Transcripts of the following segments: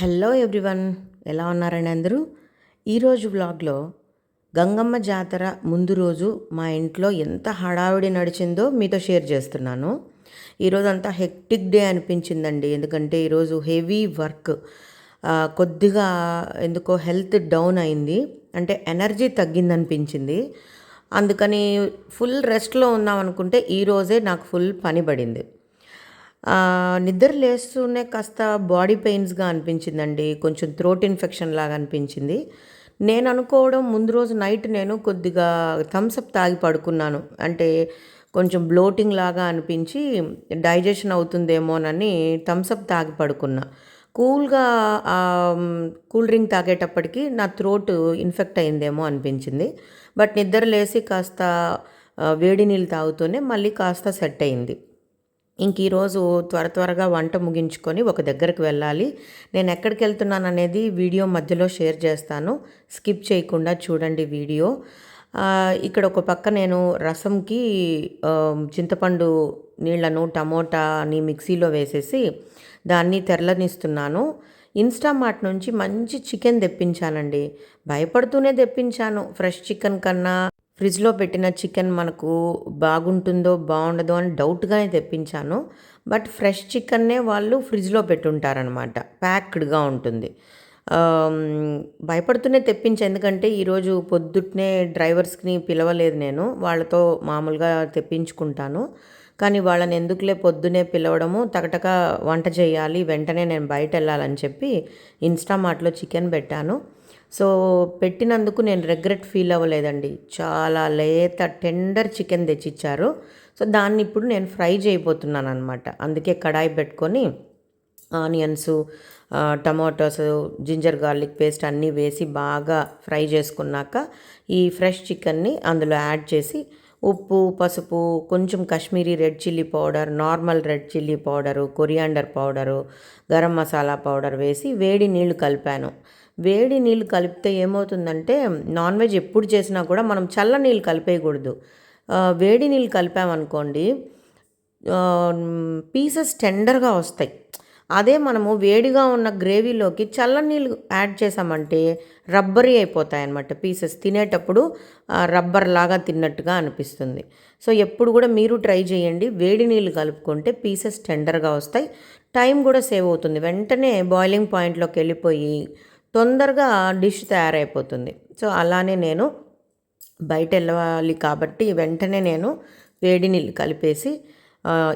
Hello everyone ఎలా ఉన్నారండి అందరూ? ఈరోజు వ్లాగ్లో గంగమ్మ జాతర ముందు రోజు మా ఇంట్లో ఎంత హడావిడి నడిచిందో మీతో షేర్ చేస్తున్నాను. ఈరోజు అంతా హెక్టిక్ డే అనిపించిందండి. ఎందుకంటే ఈరోజు హెవీ వర్క్. కొద్దిగా ఎందుకో హెల్త్ డౌన్ అయింది. అంటే ఎనర్జీ తగ్గిందనిపించింది. అందుకని ఫుల్ రెస్ట్లో ఉన్నాం అనుకుంటే ఈరోజే నాకు ఫుల్ పని పడింది. నిద్ర లేస్తూనే కాస్త బాడీ పెయిన్స్గా అనిపించిందండి. కొంచెం థ్రోట్ ఇన్ఫెక్షన్ లాగా అనిపించింది. నేను అనుకోవడం ముందు రోజు నైట్ నేను కొద్దిగా థమ్స్అప్ తాగి పడుకున్నాను. అంటే కొంచెం బ్లోటింగ్ లాగా అనిపించి డైజెషన్ అవుతుందేమోనని థమ్స్అప్ తాగి పడుకున్నా. కూల్గా కూల్ డ్రింక్ తాగేటప్పటికి నా థ్రోట్ ఇన్ఫెక్ట్ అయిందేమో అనిపించింది. బట్ నిద్ర లేసి కాస్త వేడి నీళ్ళు తాగుతూనే మళ్ళీ కాస్త సెట్ అయింది. ఇంక ఈరోజు త్వర త్వరగా వంట ముగించుకొని ఒక దగ్గరికి వెళ్ళాలి. నేను ఎక్కడికి వెళ్తున్నాను అనేది వీడియో మధ్యలో షేర్ చేస్తాను. స్కిప్ చేయకుండా చూడండి వీడియో. ఇక్కడ ఒక పక్క నేను రసంకి చింతపండు నీళ్ళను టమోటాని మిక్సీలో వేసేసి దాన్ని తెరలనిస్తున్నాను. ఇన్స్టామార్ట్ నుంచి మంచి చికెన్ తెప్పించానండి. భయపడుతూనే తెప్పించాను. ఫ్రెష్ చికెన్ కన్నా ఫ్రిడ్జ్లో పెట్టిన చికెన్ మనకు బాగుంటుందో బాగుండదో అని డౌట్గానే తెప్పించాను. బట్ ఫ్రెష్ చికెన్నే వాళ్ళు ఫ్రిడ్జ్లో పెట్టుంటారనమాట. ప్యాక్డ్గా ఉంటుంది. భయపడుతూనే తెప్పించి. ఎందుకంటే ఈరోజు పొద్దున్నే డ్రైవర్స్ని పిలవలేదు నేను. వాళ్ళతో మామూలుగా తెప్పించుకుంటాను. కానీ వాళ్ళని ఎందుకులే పొద్దునే పిలవడము తగటక వంట చేయాలి వెంటనే నేను బయట వెళ్ళాలని చెప్పి ఇన్స్టామార్ట్లో చికెన్ పెట్టాను. సో పెట్టినందుకు నేను రిగ్రెట్ ఫీల్ అవ్వలేదండి. చాలా లేత టెండర్ చికెన్ తెచ్చిచ్చారు. సో దాన్ని ఇప్పుడు నేను ఫ్రై చేయబోతున్నాను అనమాట అందుకే కడాయి పెట్టుకొని onions tomatoes ginger garlic paste అన్నీ వేసి బాగా ఫ్రై చేసుకున్నాక ఈ ఫ్రెష్ చికెన్ని అందులో యాడ్ చేసి ఉప్పు పసుపు కొంచెం Kashmiri red chilli powder normal red chilli powder coriander powder garam masala powder వేసి వేడి నీళ్ళు కలిపాను. వేడి నీళ్ళు కలిపితే ఏమవుతుందంటే నాన్ వెజ్ ఎప్పుడు చేసినా కూడా మనం చల్ల నీళ్ళు కలిపేయకూడదు. వేడి నీళ్ళు కలిపామనుకోండి పీసెస్ టెండర్గా వస్తాయి. అదే మనము వేడిగా ఉన్న గ్రేవీలోకి చల్లనీళ్ళు యాడ్ చేసామంటే రబ్బరీ అయిపోతాయి అన్నమాట పీసెస్. తినేటప్పుడు రబ్బర్ లాగా తిన్నట్టుగా అనిపిస్తుంది. సో ఎప్పుడు కూడా మీరు ట్రై చేయండి. వేడి నీళ్ళు కలుపుకుంటే పీసెస్ టెండర్గా వస్తాయి. టైం కూడా సేవ్ అవుతుంది. వెంటనే బాయిలింగ్ పాయింట్లోకి వెళ్ళిపోయి తొందరగా డిష్ తయారైపోతుంది. సో అలానే నేను బయట వెళ్ళాలి కాబట్టి వెంటనే నేను వేడి నీళ్ళు కలిపేసి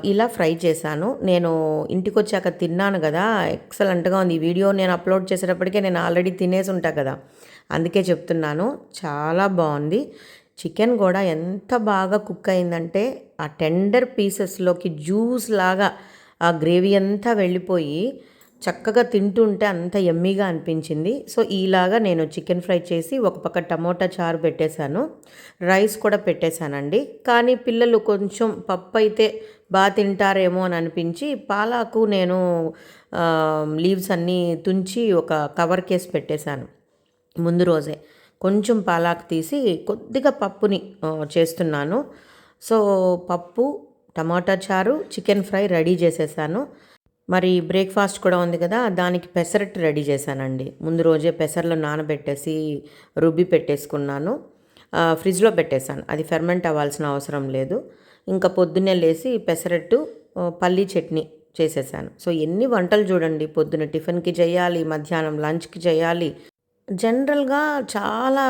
ఇలా ఫ్రై చేశాను. నేను ఇంటికి వచ్చాక తిన్నాను కదా. ఎక్సలెంట్గా ఉంది. ఈ వీడియో నేను అప్లోడ్ చేసేటప్పటికే నేను ఆల్రెడీ తినేసి ఉంటా కదా. అందుకే చెప్తున్నాను. చాలా బాగుంది. చికెన్ కూడా ఎంత బాగా కుక్ అయిందంటే ఆ టెండర్ పీసెస్లోకి జ్యూస్ లాగా ఆ గ్రేవీ అంతా వెళ్ళిపోయి చక్కగా తింటుంటే అంత ఎమ్మీగా అనిపించింది. సో ఈలాగా నేను చికెన్ ఫ్రై చేసి ఒక పక్క టమోటా చారు పెట్టేశాను. రైస్ కూడా పెట్టేశానండి. కానీ పిల్లలు కొంచెం పప్పు అయితే బాగా తింటారేమో అని అనిపించి పాలాకు నేను లీవ్స్ అన్నీ తుంచి ఒక కవర్ కేసి పెట్టేశాను ముందు రోజే. కొంచెం పాలాకు తీసి కొద్దిగా పప్పుని చేస్తున్నాను. సో పప్పు టమాటా చారు చికెన్ ఫ్రై రెడీ చేసేసాను. మరి బ్రేక్ఫాస్ట్ కూడా ఉంది కదా దానికి పెసరట్టు రెడీ చేశానండి. ముందు రోజే పెసర్లు నానబెట్టేసి రుబ్బి పెట్టేసుకున్నాను. ఫ్రిడ్జ్లో పెట్టేశాను. అది ఫెర్మెంట్ అవ్వాల్సిన అవసరం లేదు. ఇంకా పొద్దున్నే లేసి పెసరట్టు పల్లీ చట్నీ చేసేసాను సో ఎన్ని వంటలు చూడండి. పొద్దున టిఫిన్కి చేయాలి మధ్యాహ్నం లంచ్కి చేయాలి. జనరల్గా చాలా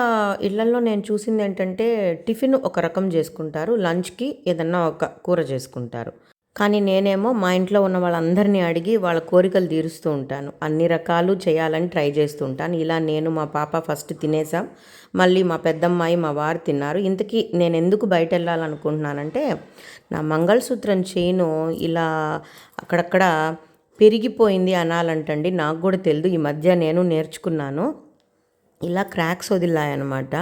ఇళ్ళలో నేను చూసింది ఏంటంటే టిఫిన్ ఒక రకం చేసుకుంటారు లంచ్కి ఏదన్నా ఒక కూర చేసుకుంటారు. కానీ నేనేమో మా ఇంట్లో ఉన్న వాళ్ళందరినీ అడిగి వాళ్ళ కోరికలు తీరుస్తూ ఉంటాను. అన్ని రకాలు చేయాలని ట్రై చేస్తూ ఉంటాను. ఇలా నేను మా పాప ఫస్ట్ తినేసాం మళ్ళీ మా పెద్దమ్మాయి మా వారు తిన్నారు. ఇంతకీ నేను ఎందుకు బయట వెళ్ళాలనుకుంటున్నానంటే నా మంగళసూత్రం చైను ఇలా అక్కడక్కడ పెరిగిపోయింది అనాలంటండి. నాకు కూడా తెలియదు ఈ మధ్య నేను నేర్చుకున్నాను. ఇలా క్రాక్స్ వదిలాయన్నమాట.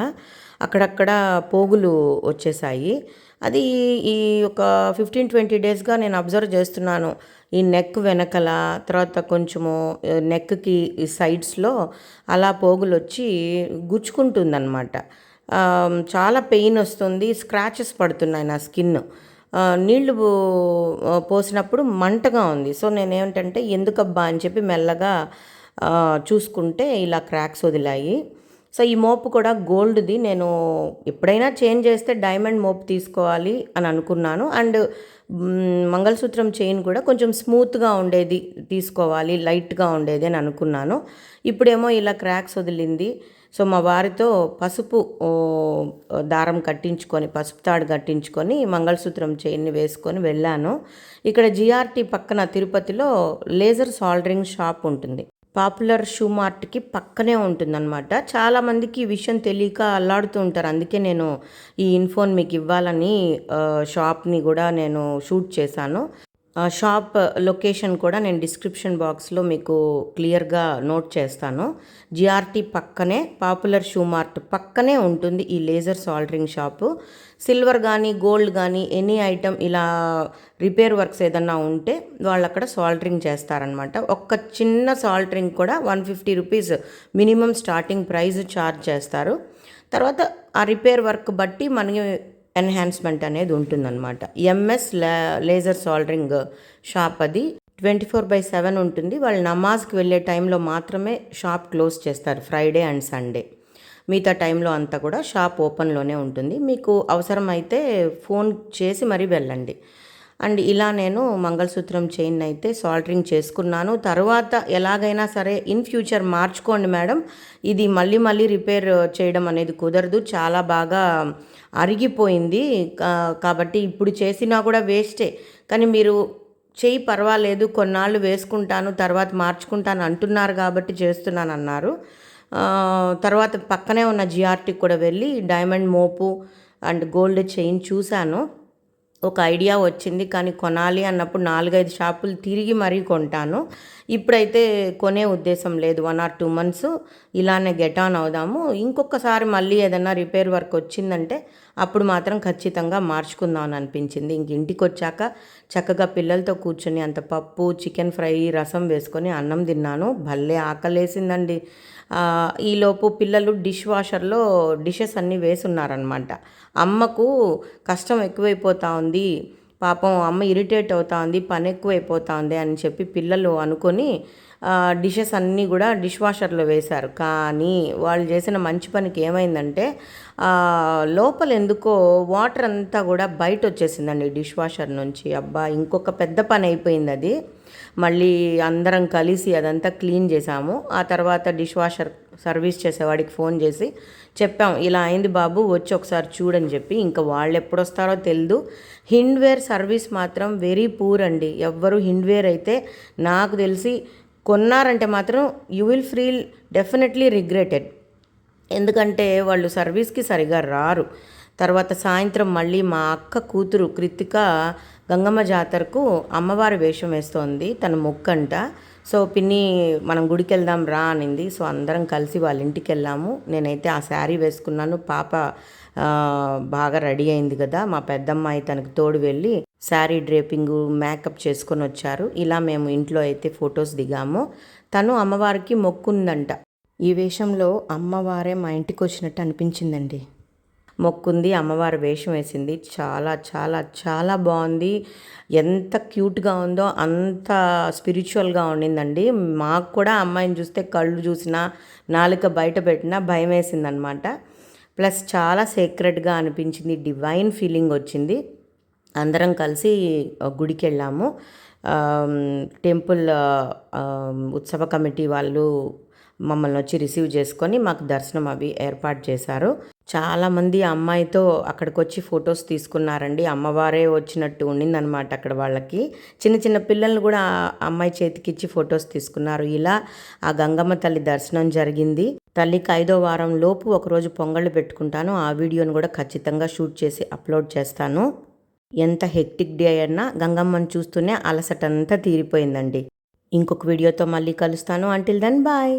అక్కడక్కడ పోగులు వచ్చేసాయి అది ఈ ఒక ఫిఫ్టీన్ ట్వంటీ డేస్గా నేను అబ్జర్వ్ చేస్తున్నాను. ఈ నెక్ వెనకల తర్వాత కొంచెము నెక్కి సైడ్స్లో అలా పోగులు వచ్చి గుచ్చుకుంటుందన్నమాట చాలా పెయిన్ వస్తుంది స్క్రాచెస్ పడుతున్నాయి నా స్కిన్ నీళ్ళు పో- పోసినప్పుడు మంటగా ఉంది. సో నేనేమిటంటే ఎందుకబ్బా అని చెప్పి మెల్లగా చూసుకుంటే ఇలా క్రాక్స్ వదిలాయి. సో ఈ మోపు కూడా గోల్డ్ది. నేను ఎప్పుడైనా చేంజ్ చేస్తే డైమండ్ మోపు తీసుకోవాలి అని అనుకున్నాను. అండ్ మంగళసూత్రం చైన్ కూడా కొంచెం స్మూత్గా ఉండేది తీసుకోవాలి లైట్గా ఉండేది అని అనుకున్నాను. ఇప్పుడేమో ఇలా క్రాక్స్ వదిలింది. సో మా వారితో పసుపు దారం కట్టించుకొని పసుపు తాడు కట్టించుకొని మంగళసూత్రం చైన్ని వేసుకొని వెళ్ళాను. ఇక్కడ జిఆర్టీ పక్కన తిరుపతిలో లేజర్ సాల్డరింగ్ షాప్ ఉంటుంది. పాపులర్ షూ మార్ట్కి పక్కనే ఉంటుందన్నమాట. చాలామందికి ఈ విషయం తెలియక అల్లాడుతూ ఉంటారు. అందుకే నేను ఈ ఇన్ఫోన్ మీకు ఇవ్వాలని షాప్ని కూడా నేను షూట్ చేశాను. షాప్ లొకేషన్ కూడా నేను డిస్క్రిప్షన్ బాక్స్లో మీకు క్లియర్గా నోట్ చేస్తాను. జిఆర్టీ పక్కనే పాపులర్ షూ మార్ట్ పక్కనే ఉంటుంది ఈ లేజర్ సాల్డరింగ్ షాపు. సిల్వర్ కానీ గోల్డ్ కానీ ఎనీ ఐటమ్ ఇలా రిపేర్ వర్క్స్ ఏదన్నా ఉంటే వాళ్ళు అక్కడ సాల్డరింగ్ చేస్తారనమాట ఒక్క చిన్న సాల్డరింగ్ కూడా one fifty rupees minimum starting price charge చేస్తారు. తర్వాత ఆ రిపేర్ వర్క్ బట్టి మనకి ఎన్హాన్స్మెంట్ అనేది ఉంటుందన్నమాట. ఎంఎస్ లే లేజర్ సాల్డరింగ్ షాప్ అది ట్వంటీ ఫోర్ బై సెవెన్ ఉంటుంది. వాళ్ళు నమాజ్కి వెళ్ళే టైంలో మాత్రమే షాప్ క్లోజ్ చేస్తారు ఫ్రైడే అండ్ సండే. మిగతా టైంలో అంతా కూడా షాప్ ఓపెన్లోనే ఉంటుంది. మీకు అవసరమైతే ఫోన్ చేసి మరీ వెళ్ళండి. అండ్ ఇలా నేను మంగళసూత్రం చైన్ అయితే సాల్టరింగ్ చేసుకున్నాను. తర్వాత ఎలాగైనా సరే ఇన్ ఫ్యూచర్ మార్చుకోండి మేడం. ఇది మళ్ళీ మళ్ళీ రిపేర్ చేయడం అనేది కుదరదు. చాలా బాగా అరిగిపోయింది. కాబట్టి ఇప్పుడు చేసినా కూడా వేస్టే. కానీ మీరు చెయ్యి పర్వాలేదు కొన్నాళ్ళు వేసుకుంటాను తర్వాత మార్చుకుంటాను అంటున్నారు కాబట్టి చేస్తున్నాను అన్నారు తర్వాత పక్కనే ఉన్న జిఆర్టీకి కూడా వెళ్ళి డైమండ్ మోపు అండ్ గోల్డ్ చైన్ చూశాను. ఒక ఐడియా వచ్చింది కానీ కొనాలి అన్నప్పుడు నాలుగైదు షాపులు తిరిగి మరీ కొంటాను. ఇప్పుడైతే కొనే ఉద్దేశం లేదు. వన్ ఆర్ టూ మంత్స్ ఇలానే గెట్ ఆన్ అవుదాము. ఇంకొకసారి మళ్ళీ ఏదైనా రిపేర్ వర్క్ వచ్చిందంటే అప్పుడు మాత్రం ఖచ్చితంగా మార్చుకుందాం అని అనిపించింది. ఇంక ఇంటికి వచ్చాక చక్కగా పిల్లలతో కూర్చొని అంత పప్పు చికెన్ ఫ్రై రసం వేసుకొని అన్నం తిన్నాను. భలే ఆకలేసిందండి. ఈలోపు పిల్లలు డిష్ వాషర్లో డిషెస్ అన్నీ వేసున్నారనమాట అమ్మకు కష్టం ఎక్కువైపోతా ఉంది. పాపం అమ్మ ఇరిటేట్ అవుతా ఉంది పని ఎక్కువైపోతా ఉంది అని చెప్పి పిల్లలు అనుకొని డిషెస్ అన్నీ కూడా డిష్ వాషర్లో వేశారు. కానీ వాళ్ళు చేసిన మంచి పనికి ఏమైందంటే లోపల ఎందుకో వాటర్ అంతా కూడా బయట వచ్చేసిందండి డిష్ వాషర్ నుంచి. అబ్బా ఇంకొక పెద్ద పని అయిపోయింది అది. మళ్ళీ అందరం కలిసి అదంతా క్లీన్ చేసాము ఆ తర్వాత డిష్ వాషర్ సర్వీస్ చేసేవాడికి ఫోన్ చేసి చెప్పాం ఇలా అయింది బాబు వచ్చి ఒకసారి చూడని చెప్పి. ఇంకా వాళ్ళు ఎప్పుడు వస్తారో తెలియదు హిండ్వేర్ సర్వీస్ మాత్రం వెరీ పూర్ అండి. ఎవ్వరు హిండ్వేర్ అయితే నాకు తెలిసి కొన్నారంటే మాత్రం you will feel definitely regretted ఎందుకంటే వాళ్ళు సర్వీస్కి సరిగా రారు. తర్వాత సాయంత్రం మళ్ళీ మా అక్క కూతురు కృతిక గంగమ్మ జాతరకు అమ్మవారి వేషం వేస్తోంది. తన మొక్కంట. సో పిన్ని మనం గుడికి వెళ్దాం రా అనింది. సో అందరం కలిసి వాళ్ళ ఇంటికి వెళ్ళాము నేనైతే ఆ శారీ వేసుకున్నాను. పాప బాగా రెడీ అయింది కదా. మా పెద్దమ్మాయి తనకు తోడు వెళ్ళి శారీ డ్రేపింగ్ మేకప్ చేసుకొని వచ్చారు. ఇలా మేము ఇంట్లో అయితే ఫొటోస్ దిగాము. తను అమ్మవారికి మొక్కుందంట. ఈ వేషంలో అమ్మవారే మా ఇంటికి వచ్చినట్టు అనిపించిందండి. మొక్కుంది అమ్మవారి వేషం వేసింది. చాలా చాలా చాలా బాగుంది. ఎంత క్యూట్గా ఉందో అంత స్పిరిచువల్గా ఉండిందండి. మాకు కూడా అమ్మాయిని చూస్తే కళ్ళు చూసినా నాలుక బయట పెట్టినా భయం వేసిందనమాట. ప్లస్ చాలా సీక్రెట్గా అనిపించింది డివైన్ ఫీలింగ్ వచ్చింది. అందరం కలిసి గుడికి వెళ్ళాము టెంపుల్ ఉత్సవ కమిటీ వాళ్ళు మమ్మల్ని వచ్చి రిసీవ్ చేసుకొని మాకు దర్శనం అవి ఏర్పాటు చేశారు. చాలామంది అమ్మాయితో అక్కడికి వచ్చి ఫొటోస్ తీసుకున్నారండి. అమ్మవారే వచ్చినట్టు ఉండిందనమాట అక్కడ వాళ్ళకి. చిన్న చిన్న పిల్లల్ని కూడా అమ్మాయి చేతికిచ్చి ఫొటోస్ తీసుకున్నారు. ఇలా ఆ గంగమ్మ తల్లి దర్శనం జరిగింది. తల్లికి ఐదో వారం లోపు ఒకరోజు పొంగళ్ళు పెట్టుకుంటాను. ఆ వీడియోను కూడా ఖచ్చితంగా షూట్ చేసి అప్లోడ్ చేస్తాను. ఎంత హెక్టిక్ డే అయినా గంగమ్మను చూస్తూనే అలసటంతా తీరిపోయిందండి. ఇంకొక వీడియోతో మళ్ళీ కలుస్తాను. Until then bye.